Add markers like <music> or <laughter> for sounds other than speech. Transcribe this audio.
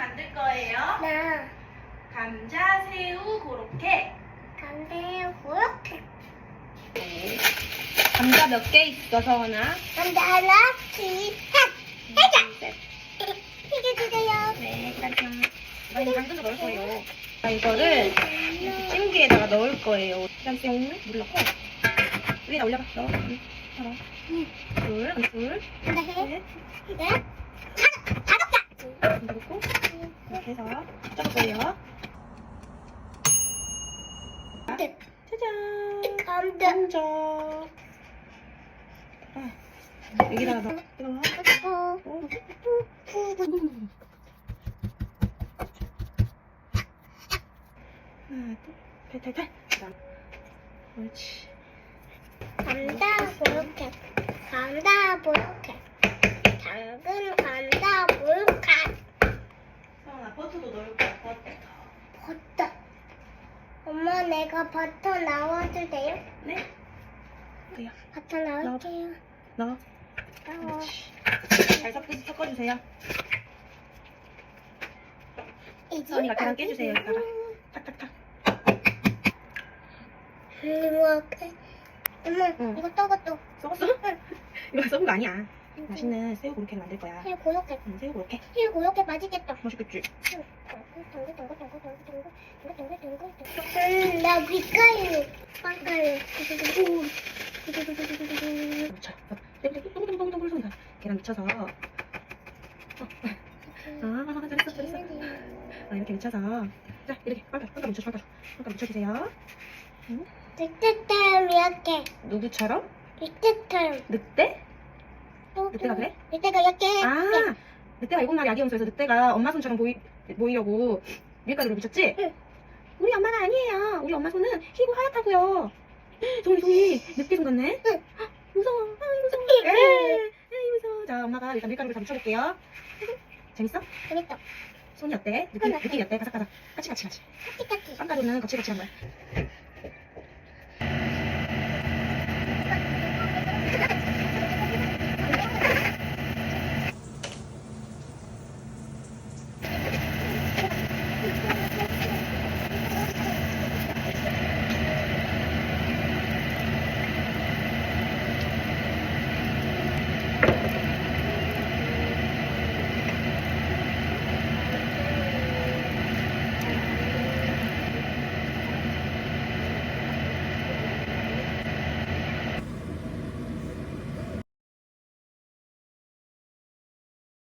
만들 거예요. 나 감자, 새우, 고로케. 감자에 고렇게 감자 몇 개 있어, 서원아? 감자 하나 둘 셋 해자 이게 주세요 네, 기다려. 이거는 당근도 넣을 거예요. 자, 이거를 이렇게 찜기에다가 넣을 거예요. 일단 뿅, 물 넣고. 위에다 올려봐. 넣어. 응. 둘, 한 둘, 셋. 네 다섯 다섯 개 이렇게 넣고. 이렇게 해서. 네. 짜잔. 감자. 아, 여기다가 넣어. 이거 넣어. 어. 하나, 둘, 탈탈탈. 그다음. 옳지. 감자 고렇게 감자 고렇게 당근 감자 고렇게 서원아, 버터도 넣을 거야, 버터. 버터 내가 버터 넣어도 돼요? 네. 돼요. 버터 넣을게요 넣어. 넣어. 잘 섞어, 섞어주세요. 이제 언니가 계란 깨주세요. 탁탁탁. 이렇게 엄마 응. 이거 떠고 썩었어? <laughs> 이거 썩은 거 아니야. 맛있는 새우 고로케를 만들 거야. 해 고렇게 응, 새우 고로케. 해 고렇게 맛있겠다 맛있겠지? 음, 나 빛깔이 빵가루 묻혀. 동동동동동동 소리가. 계란 묻혀서. 어. 아, 잘했어, 잘했어. 아, 이렇게 묻혀서. 자, 이렇게 빵가, 빵가 묻혀줘, 빵가. 빵가 묻혀주세요. 늑대처럼 이렇게 누구처럼? 늑대처럼 늑대? 늑대가 그래? 늑대가 이렇게 아, 늑대가 일곱 마리 아기 염소에서 늑대가 엄마 손처럼 보이, 보이려고 밀가루를 묻혔지? 응. 우리 엄마가 아니에요. 우리 엄마 손은 희고 하얗다고요. <gasps> 종이 종이 늑대 손 같네. 응. <gasps> 무서워. 아 무서워. 에이, 에이 무서워. 자, 엄마가 일단 밀가루를 다 묻혀볼게요. <laughs> 재밌어? 재밌다 손이 어때? 느낌, 손 어때? 느낌이 어때? 바삭바삭. 까치까치 까치. 까치까치 빵가루는 거칠거칠한 거야.